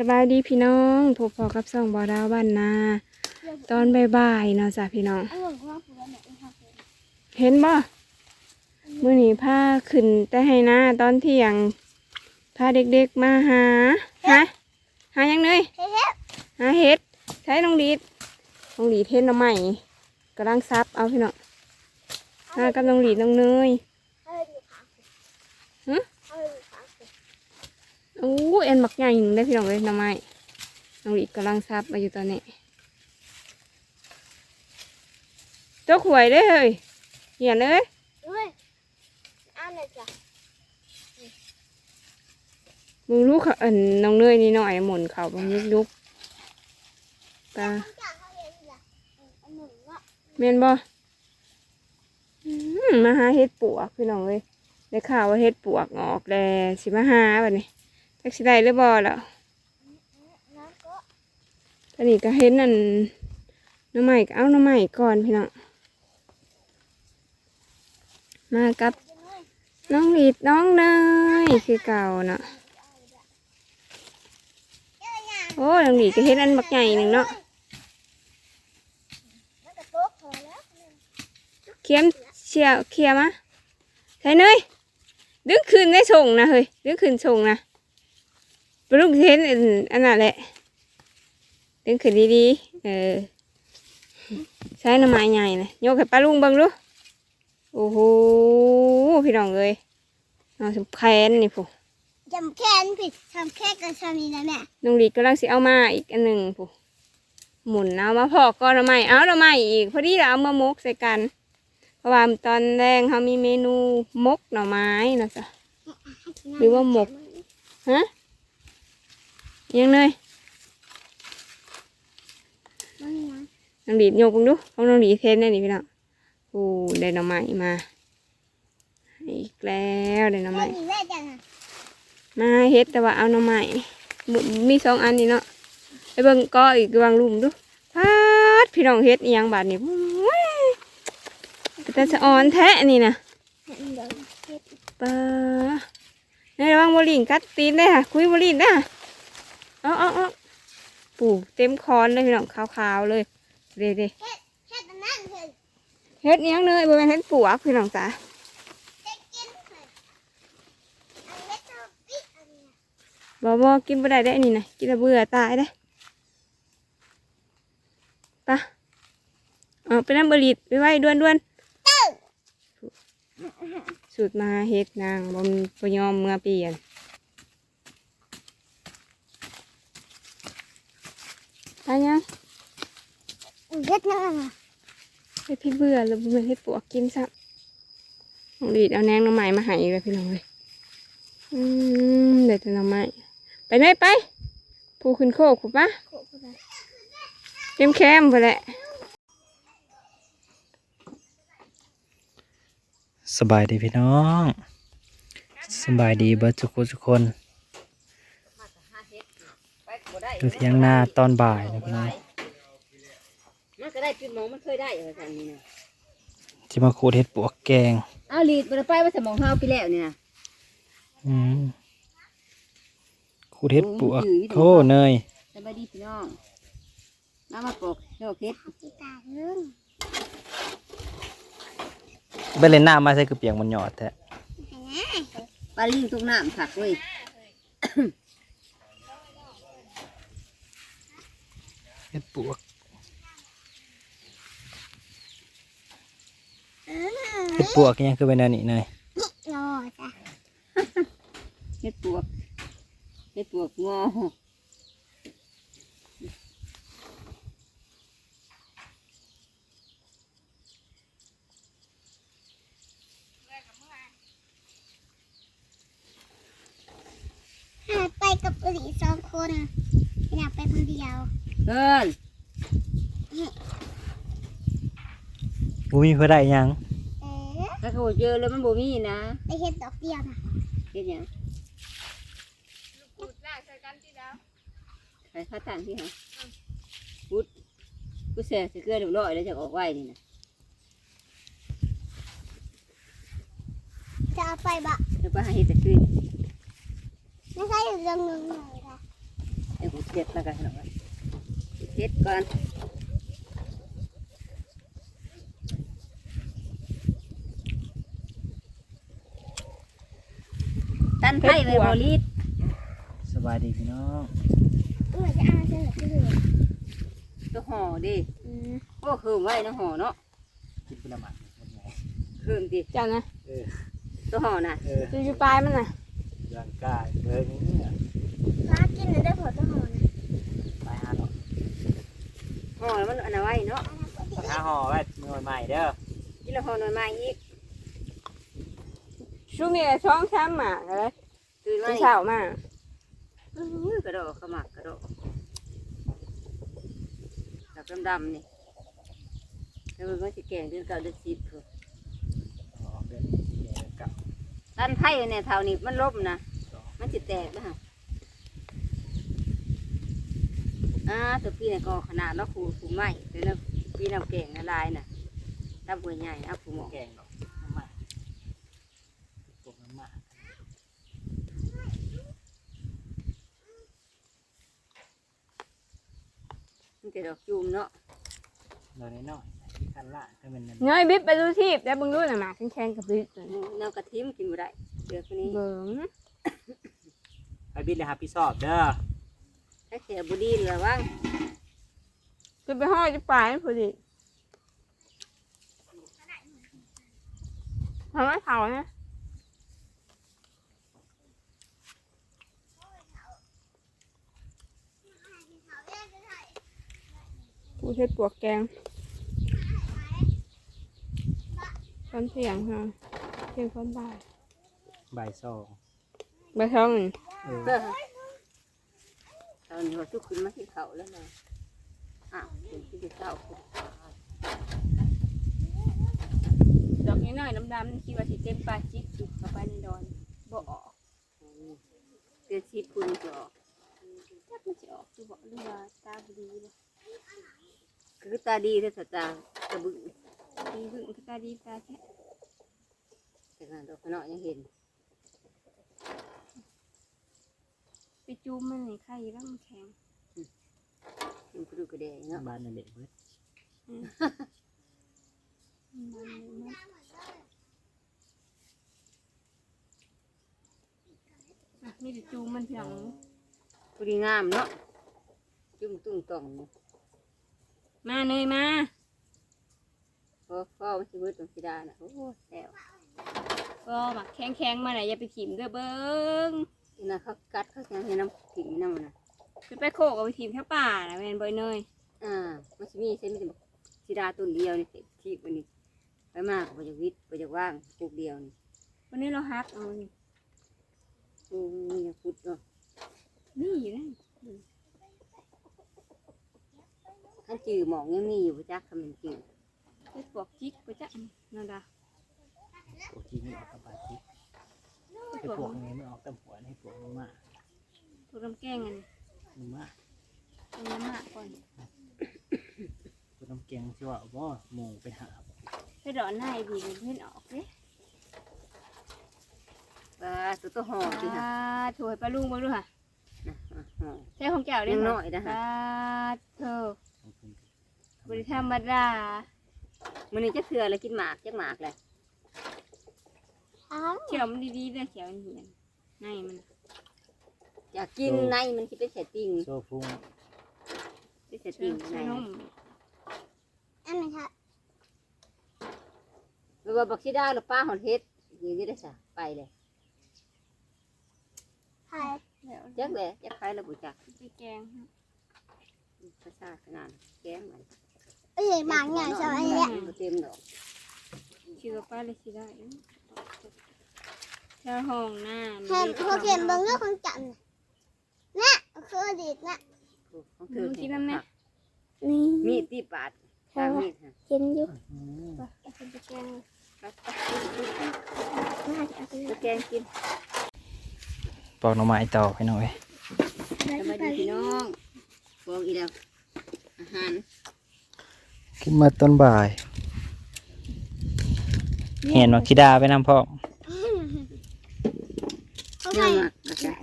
สบายดีพี่น้องพบพอกับซ่องบอดาวบ้านนา ตอนบ่ายๆเนาะจ้ะพี่น้อง เห็นบ่มื้อนี้าขึ้นแต่ให้หน้าตอนเที่ยงพาเด็กๆมาหาหาหายังเนยหาเห็ดใช้น้องดีดน้องดีดเห็ดหน้ำใหม่กำลังซับเอาพี่น้องหากับน้องดีดน้องเนย โอ้เอ็นหมักใหญ่หนึ่งได้อพี่น้องเลยหน้ำใหม่น้องดีดกำลังซับมาอยู่ตอนนี้เจ้าขวยได้อเฮ้ยเหียนเอ้ยมึงลูกเขาอันน้องเนยนี่หน่อยหมุนเขาบางยุกยุกตาเมนบ่อืมมาหาเฮ็ดปวกพี่น้องเลยได้ข่าวว่าเฮ็ดปวกออกแลสิมาหาบัดนี้ จักสิได้หรือบ่ล้วตอนนี้ก็เห็นนั่นน้ำใหม่ก็เอาน้ำใหม่ก่อนพี่น้องมากับน้องหลีดน้องเนยคือเก่าเนาะโอ้ยงหลีก็เห็นอันบักใหญ่หนึ่งเนาะเขียมเชียวเขียมะใช่เนยดึงขึ้นได้ส่งนะเฮ้ยดึงขึ้นส่งนะ ปลุกเห็นอันอันนั้นแหละดึงขึ้นดีๆเออใช้น้ำไม้ใหญ่นะโยกให้ป้าลุงเบังดูโอ้โหพี่น้องเลยนอนสำแคนนี่ผู้จำแค่นผิดทำแค่กันชามีนะแม่น้องลีกำลังสิเอามาอีกอันหนึ่งผู้หมุนเอามาพอกก็เอาใหม่เอาเอาใหม่อีกพอดีเราเอามามกใส่กัน เพราะว่าตอนแรกเขามีเมนูมกหน่อไม้นะจ๊ะหรือว่าหมกฮะ ยังเลยมันนะน้องลีโยกมึงดูของน้องลีเทนได้นี่พี่น้องโอ้ได้หน่อไม้มา อีกแล้วได้หน่อแม่ไม้ดีแม่จังอะมาเฮ็ดแต่ว่าเอาหน่อไม้มุมีสองอันนี่เนาะไปเบิ่งก็อีกวางลุ่มดูพาดพี่น้องเฮ็ดอีหยังบาดนี่โอ้ยแต่สะออนแท้นี่นะเห็นเดี๋ยวเฮ็ดปลาในระวังบลิงกัดตีนได้ค่ะคุยบลิงได้ค่ะ เอาเอาเอาปลูกเต็มคอนเลยพี่น้องขาวๆเลยเด้เด้เฮ็ดอันนั้นเฮ็ดเฮ็ดอิหยังเลยบริเวณเฮ็ดปลวกพี่น้องจ้าเฮ็ดกินเฮ็ดอันเฮ็ดตัวปิ๊กอันเนี้ยบอบอกินบ่ได้ได้อนี่นะกินแล้วเบื่อตายได้อไปะเอาไปน้ำบริดไปไว้ด่วนด่วนๆสูตรมาเฮ็ดนางบ่มบ่ยอมเมื่อเปลี่ยน ไปยังเฮ็ดนั่นอะเฮ็ดพี่เบื่อแล้วบ่แม่นเฮ็ดปวกกินซะน้องดีดเอาแหนงหน้ำไม้มาให้เลยพี่น้องเลยอืมเด็ดแต่หน้ำไม้ไปไหนไปผู้ขึ้นโคกผูปะโคตรเลยเข้มแคมไปแหละสบายดีพี่น้องสบายดีเบิร์ดทุกคนทุกคน ดูเที่ยงหน้าตอนบ่ายนะพี่น้องมันก็ได้จุดหมองมันเคยได้เหรอท่านนี่นะที่มาขูดเห็ดปวกแกงเอาลีดมันไปว่าสมองเฮากี่แล้วนี่นะอืมขูดเห็ดปวกโทเนยสบายดีพี่น้องน้ำมาปอกโลกเฮ็ดสิตาเรื่องไปเล่นน้ำมาใส่กระเปียงมันหยอดแท้ปลาลิงตรงน้ำผักเลย เห็ดปวกเออเห็ดปวกยังคือเป็นอันนี้เนยรอจ้ะเฮ็ดปวกเฮ็ดปวกงอไปกับอุลีสองคน อยากไปคนเดียวเอิ้นบูมีเพื่อได้หยังเออถ้าเขาเจอแล้วมันบ่มีนะไปเฮ็ดดอกเดียวนะเฮ็ดหยังใส่ข้าวตังที่หาพุดพุดแซ่สิเกลือเรียบร้อยแล้วจะออกไว้นี่นะจะเอาไปบะแล้วก็หาเฮ็ดจะขึ้นไม่ใช่อยู่เรื่องหนึงเลยค่ะแล้วก็ เจ็ดแล้วกันหน่อยเจ็ดก่อนตั้นไผ่ไว้บริดสบายดีพี่น้องเออจะอ่านเสนอที่เหลือตัวห่อดิอืมโอ้คือไว้นะห่อเนาะกินผลไม้หมดไงคือดิจ้านะเออตัวห่อน่ะเออจะอยู่ปลายมันน่ะร่างกายเบิ่งเนี่ยฟ้ากินได้ผลต้องหอน ไปหาเนาะ ห่อแล้วมันอันเอาไว้เนาะไปหาห่อไว้หน่วยใหม่เด้อกินแล้วห่อหน่อยมาอีกช่วงนี้ช่องช้ำหมากเลยตื่นมาไม่อีกเช้ามากอื้อกระโดดขมักกระโดดดอกดำๆนี่แล้วมันก็จะแกงเดือนเก่าเดือนสิบพุ่นออกเดือนเดือนเกับตั้นไผ่เนี่ยเท่านี้มันล่มนะ มันจะแตกนะฮะ อ่าตัวพี่เนี่ยก็ขนาดแล้วผูผูไม้เป็นแล้วพี่น้ำแกงละลายน่ะตับหัวใหญ่นะผูหมอกแกงดอกน้ำมันปลูกน้ำมันมันจะดอกจูมเนาะดอกน้อยๆที่คันล่างถ้าเป็นนั่นน้อยบิ๊บไปดูทีบแล้วเบึงดูน่ะหมากแข็งๆกับบิ๊บเลยน้ำกระทิมกินบ่ได้เดือคนนี้ เบิ่ง ไปบิดเลยครับพี่สอบเด้อ ถ้าแขบุดีเหลือว่างจะไปห้อยจะปลายมันพอดีทำไมเผาเนี่ยกูใช้ปวกแกงตอนเสียงค่ะเสียงตอนบ่ายบ่ายสองใบช่องนี่เออเด้ อตอนนี้ว่าทุกขึ้นมาที่เขาแล้วนะอ้าวเป็นที่เศร้าคุณดอกน้อยๆดำๆนี่คิดว่าสิเต็มปลาจิกจุกเข้าไปในดอนบ่ออกเดือนสิบคุณจะออกจักมันจะออกคือบอกหรือว่าตาดีเลยคือตาดีแต่ตาตะบึงดีขึ้นคือตาดีตาแท้แต่งานดอกขนาดยังเห็น ไปจูมมันนี่ไข่แล้วมันแข็งมันกระดูกกระเดงเนาะบ้านนั่นเด็กเบิดมันเลยมันอะมีแต่จูมมันเพียงพอดีงามเนาะจุ่มตุ้งต่องมาเนยมาพอพ่อมันสิเบิดตรงสิดาน่ะโอ้แซ่บก็บักแข็งแข็งๆมาไหนอย่าไปถิ่มเด้อเบิ้ง นี่นะเขากัดเขาจะให้น้ำขิงน้ำมันนะไปไปโคกเอาไปถิ่มแค่ป่านะแม่นบ่อยเนยอ่ามันสิมีเส้นมันจะบอกสิดาต้นเดียวนี่ที่วันนี้ไปมากไปจากวิทย์ไปจากว่างปลูกเดียวนี่วันนี้เราฮักเอานี่โอ้มีอย่างพุดเนาะนี่อยู่นะขันจือหมองยังมีอยู่บ่จักคำเป็นจือไปปวกจิกไปจ้ะนั่นดาปลูกที่นี่ออกกับบาดที่ไป ไปปวกปลูกไงไม่ออกตำหัวให้ปลูกลงมาปวกน้ำแกงอันนี้ลงมาเอาน้ำหมากก่อนปลูกน้ำแกงที่ว่าบ่หมูไปหาไปดอนหน้าไอ้บีเป็นเพื่อนออกเด้ปลาตัวตัวห่อสิค่ะอ่าถวยปลาลุงมาดูค่ะนะอะห่อ ใช่ของแก้วเด้ยังค่ะน้อยนะปฮะลาเธอของเพิ่นบริธรรมดามันนี่จะเถื่ออะไรกินหมากจักหมากเลย อ้าวเขียวมันดีๆเลยเขียวมันเหียนในมัน อยากกินในมันคิดเป็นเศษติ่งโซฟุ้งเป็นเศษเชื่ติ่องในเชื่อนมอันนี้ค่ะหรือว่าบักชิดาหรือป้าหอนเฮ็ดอยู่ที่ได้สะไปเลยไข่แล้วจักเลยจักใครระบุจักไปแกงฮะภาษาขนาดแกงมันเอ้ยหมาใหญ่ใช่ไหมเนี่ยบ่เต็มดอกชื่อว่าป้าเลยสิได้ เธอห้องหน้าเห็นเขาเขียนเบิ้งเรื่องของจันน่ะคืออดีตน่ะของดูคิดน้ำนะนี่มีดที่ปาดทางมีดฮะเห็นอยู่อืมไปเอาไปแกงครับน่าจะเอาไปจะแกงกินปอกหน่อไม้ต่อไปหน่อยสบายดีพี่น้องบอกอีแล้วอาหารขึ้นมาต้นบ่าย เห็นว่าคิดาไปนำพ่อมเขาเนื้ใส่อหมักนะคะ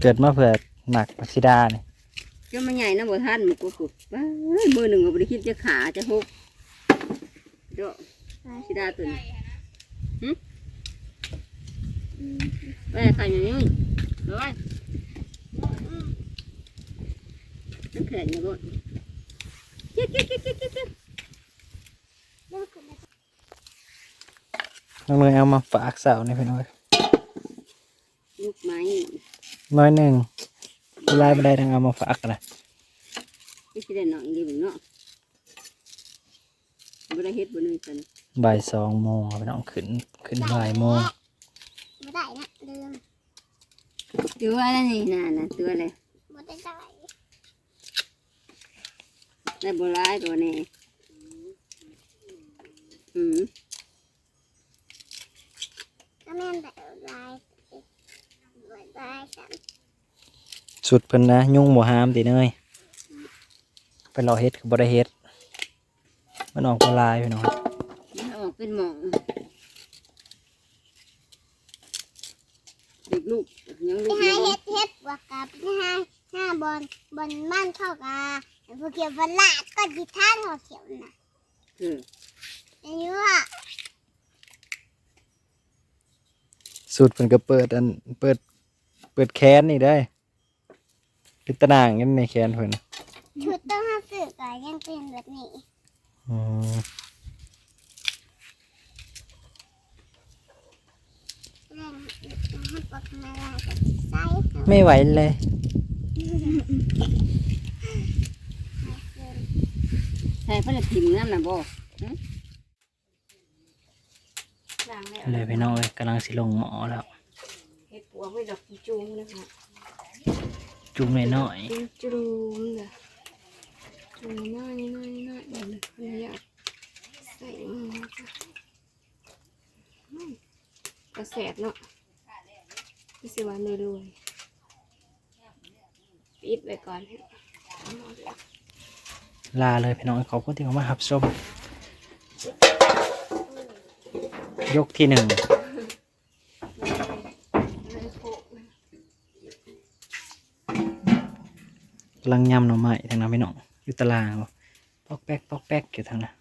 เกิดมาเผื่อหนักพัชิดาเนี่ยเจ้ามันใหญ่นะบ่ท่านมันกูปุบว้ายมือหนึ่งก็บ่ได้คิดจะขาจะหกเด้อสิดาตัวนี้หึไปใครอย่างนี้เฮ้ยน้ำแข็งอยู่บ่เจ๊กเจ๊กเจ๊กเจ๊กเจ๊กเจ๊ก เรื่องคือมัน น้องเลยเอามาฝากสาวนี่พี่น้อยลูกไม้น้อยหนึ่งไล่ไม่ได้ทั้งเอามาฝากกันนะไม่ใช่ได้หน่อยเดียวเนาะบ่ได้เฮ็ดบ่นึงกันบ่ายสองโมงพี่น้องขึ้นขึ้นบ่ายโมงไม่ได้นะเรื่องตัวอะไรนี่น่ะน่ะตัวอะไรไม่ได้ได้ได้บ่ร้ายตัวนี้อืม ก็แม่นแบบลายลายกันสุดเพิ่นนะยุ่งบ่หามติเนยไปรอเฮ็ดคือบ่ได้เฮ็ดมันออกบ่ลายพี่น้องมันออกเป็นหมองเด็กลูกยังลูพี่กให้ยังเฮ็ดเฮ็ดบวกกับพี่ให้ห้าบอลบอลมั่นเข้ากับพวกเขียวฝรั่งก็ดิท่านหัวเขียวนะเออ อายุอะ สุดเพิ่นก็เปิดอันเปิด เปิดแคนนี่ได้ปิดตะนางกันในแคนเพิ่นน่ะชุดต้องห้าสื่อก็ยังเป็นแบบนี้อืมเร่งให้ปกมาลากับไส้ไม่ไหวเลย ใช่เพิ่นละพิมพ์นั่นน่ะบ่ ล้างแล้วเลยพี่น้องเอ้ยกำลังสิลงหมอแล้วเฮ็ดปัวไว้ดอกจุ้มนะคะจุ่มน้อยจุ้มจุ้มเด้อจุ้มน้อยน้อยน้อยเดี๋ยวนะขออนุญาตใส่มือนะคะอืมกระแสดเนาะไม่สิวันรวยๆปิดไว้ก่อนๆลาเลยพี่น้องขอบคุณที่เข้ามารับชม ยกที่หนึ่งกำลังยำหน่อไม้ทางนั้นไม่น้องอยู่ตารางปอกแป๊กปอกแป๊กอยู่ทางนั้น